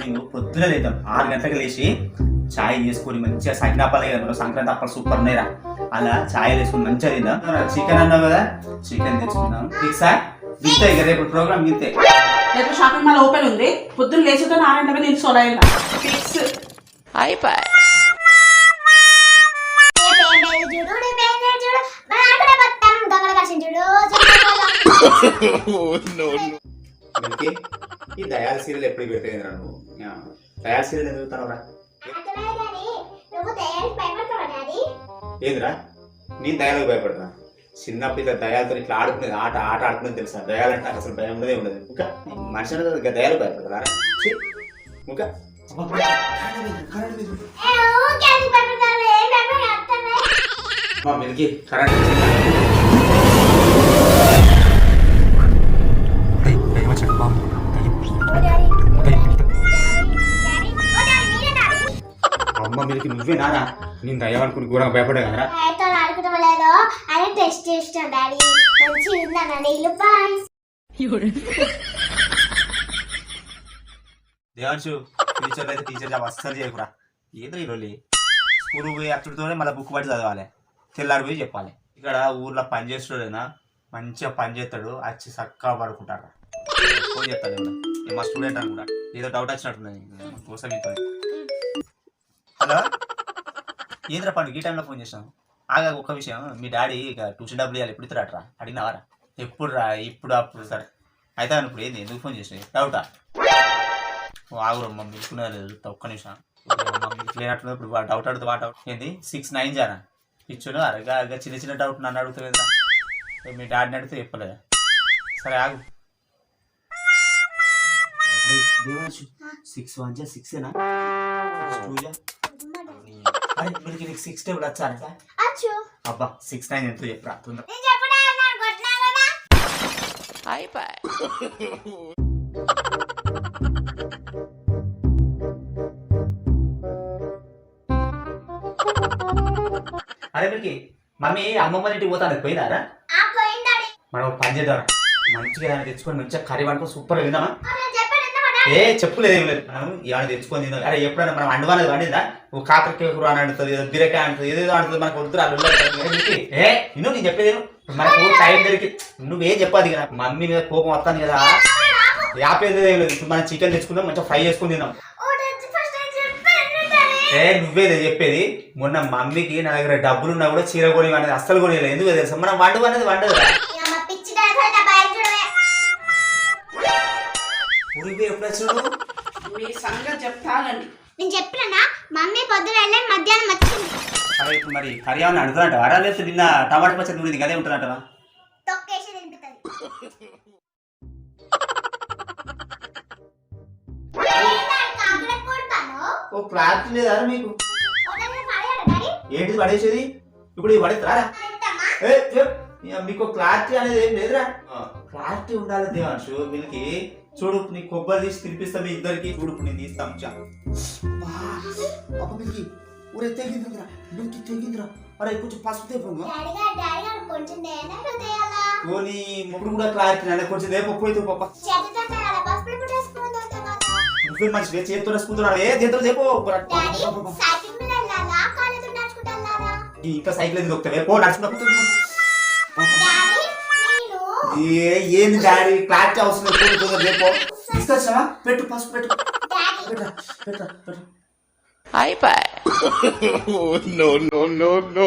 నేను పొద్దున లేద్దాం ఆరు గంటలకు లేచి చాయ్ చేసుకొని మంచిగా సకినాపాలే కదా సంక్రాంతి అప్పలు సూపర్ ఉన్నాయిరా. అలా చాయ్ వేసుకొని మంచిగా తిందాం. చికెన్ అన్నావు కదా చికెన్ తెచ్చుకుందాం. ఫిక్సా? గింతే ఇక రేపు ప్రోగ్రామ్ గింతే రేపు షాపింగ్ మాల్ ఓపెన్ ఉంది. పొద్దున్న లేచుతో నారాయణ నేను సోలైన ఫిక్స్. చూడు చూడు ఈ దయాల సీరియల్ ఎప్పుడు పెట్టేదిరా నువ్వు? ఆ, దయాల సీరియల్ ఎందుకు డాడీ? ఏందిరా? నేను దయాలకు భయపడతా. చిన్నప్పుడు ఇట్లా దయాలతో ఇట్లా ఆడుకునేది ఆట ఆట ఆడుకునేది తెలుసా? దయాలంటే అసలు భయం ఉండదే. ఉండదు ఇంకా మనిషి అనేది దయాలు భయపడతారా ఇంకా మా మిల్కి కరెంట్ అమ్మ మిల్కి నువ్వే నానా? నేను దయ్యం అనుకుని ఘోరంగా భయపడే కదరా ఆయనతో ఆడుకుంటాం లేదో ఆయన టెస్ట్ చేస్తాం డాడీ. మంచి ఉందా నీళ్ళు బాయ్ దేవాంశు ఫ్యూచర్లో అయితే టీచర్ జాబ్ అస్సలు చేయకురా. ఏదో స్కూల్ పోయి అచ్చుడితోనే మళ్ళీ బుక్ పట్టి చదవాలి. తెల్లారి పోయి చెప్పాలి. ఇక్కడ ఊర్లో పని చేస్తాడైనా? మంచిగా పని చేస్తాడు. వచ్చి చక్కగా పడుకుంటారు ఫోన్ చేస్తాడు. ఏ మా స్టూడెంట్ అని కూడా ఏదో డౌట్ వచ్చినట్టున్నది కోసం హలో? ఏంద్రా పండు ఈ టైంలో ఫోన్ చేసాం ఆగా ఒక్క విషయం. మీ డాడీ ఇక ట్యూషన్ డబ్బులు ఇవ్వాలి ఎప్పుడు ఇస్తారట్రా అడిగినావారా ఎప్పుడు రా ఇప్పుడు అప్పుడు సరే. అయితే ఇప్పుడు ఏంది ఎందుకు ఫోన్ చేసినాయి? డౌటా? ఆగురు మమ్మీ ఇస్తున్నది లేదు ఒక్క నిమిషం. లేనట్లు ఇప్పుడు డౌట్ అడుగుతా వా డౌట్. ఏంది? సిక్స్ నైన్ జానా ఇచ్చును అరగా అరగా చిన్న చిన్న డౌట్ నన్ను అడుగుతావు మీ డాడీని అడిగితే చెప్పలేదు? సరే ఆగు. సిక్స్ వన్ జా సిక్స్ టూ జా? నీకు సిక్స్ టేబుల్ వచ్చారంట అచ్చు. అబ్బా సిక్స్ నైన్ ఎంతో చెప్పరా తొందర. అరే మమ్మీ అమ్మమ్మ ఇంటికి పోతాను పోయినారా? మనం ఒక పని చేద్దాం మంచిగా ఏదైనా తెచ్చుకొని మంచిగా కర్రీ వండుకొని సూపర్ విందామా ఏ చెప్పులేదు ఏం లేదు. మనం ఏమైనా తెచ్చుకొని తిందాం అరే ఎప్పుడైనా మనం అండవానది వండిందా? ఓ కాకరకాయ కూర అని అంటుంది ఏదో బీరకాయ అంటుంది ఏదేదో అంటుంది మనకు వద్దు అది ఏ ఇನ್ನು నేను చెప్పేది మనకు టైం దొరికి నువ్వేం చెప్పాది కదా మమ్మీ మీద కోపం వస్తాను కదా. యాపేది ఏం లేదు. ఇప్పుడు మనం చికెన్ తెచ్చుకుందాం మంచిగా ఫ్రై చేసుకుని తిందాం. ఏ నువ్వేదే చెప్పేది. మొన్న మమ్మీకి నా దగ్గర డబ్బులు ఉన్నా కూడా చీర కొని అనేది అస్సలు కొనిలేదు ఎందుకు తెలుసా? మనం వండు అనేది వండదు ఊరికి ఎప్పుడు వచ్చినాడు మీ సంగతి చెప్తానండి. నేను చెప్పినా మమ్మీ పొద్దున వెళ్ళి మధ్యాహ్నం వచ్చింది. అరే ఇప్పుడు మరి కర్రీ ఏమన్నా అడుగుతాడంట వారా లేదు నిన్న టమాటా పచ్చడి నూరింది అదే ఉంటుందంటవా? తొక్కేసి తినిపిస్తుంది ఓ క్లాత్ లేదా మీకు? ఏంటిది పడేసేది? ఇప్పుడు ఇది పడేస్తారా మీకు క్లారిటీ అనేది ఏం లేదురా. క్లారిటీ ఉండాలి దేవాంశు వీళ్ళకి చూడు నీ కొబ్బరి తీసి తినిపిస్తా మీ ఇద్దరికి చూడు నేను తీస్తాం చా. ఊరే తెగిందిరా వీళ్ళకి తెగిందిరా. అరే కొంచెం పసుపు తేయాలా? పోనీ ముగ్గురు కూడా క్లారిటీ నాన్న కొంచెం దేప పోయితే పాప చేతితో నువ్వే మంచి ఏ చేతితో ఇంకా సైకిల్ ఎందుకు పో నడుచుకుంటా ఏ ఏంది డాడీ? క్లారిటీ అవసరం లేదు పో, తొందరగా దేపో తీసుకొచ్చావా పెట్టు పసుపు పెట్టు. పెట్టు no, no, no, no.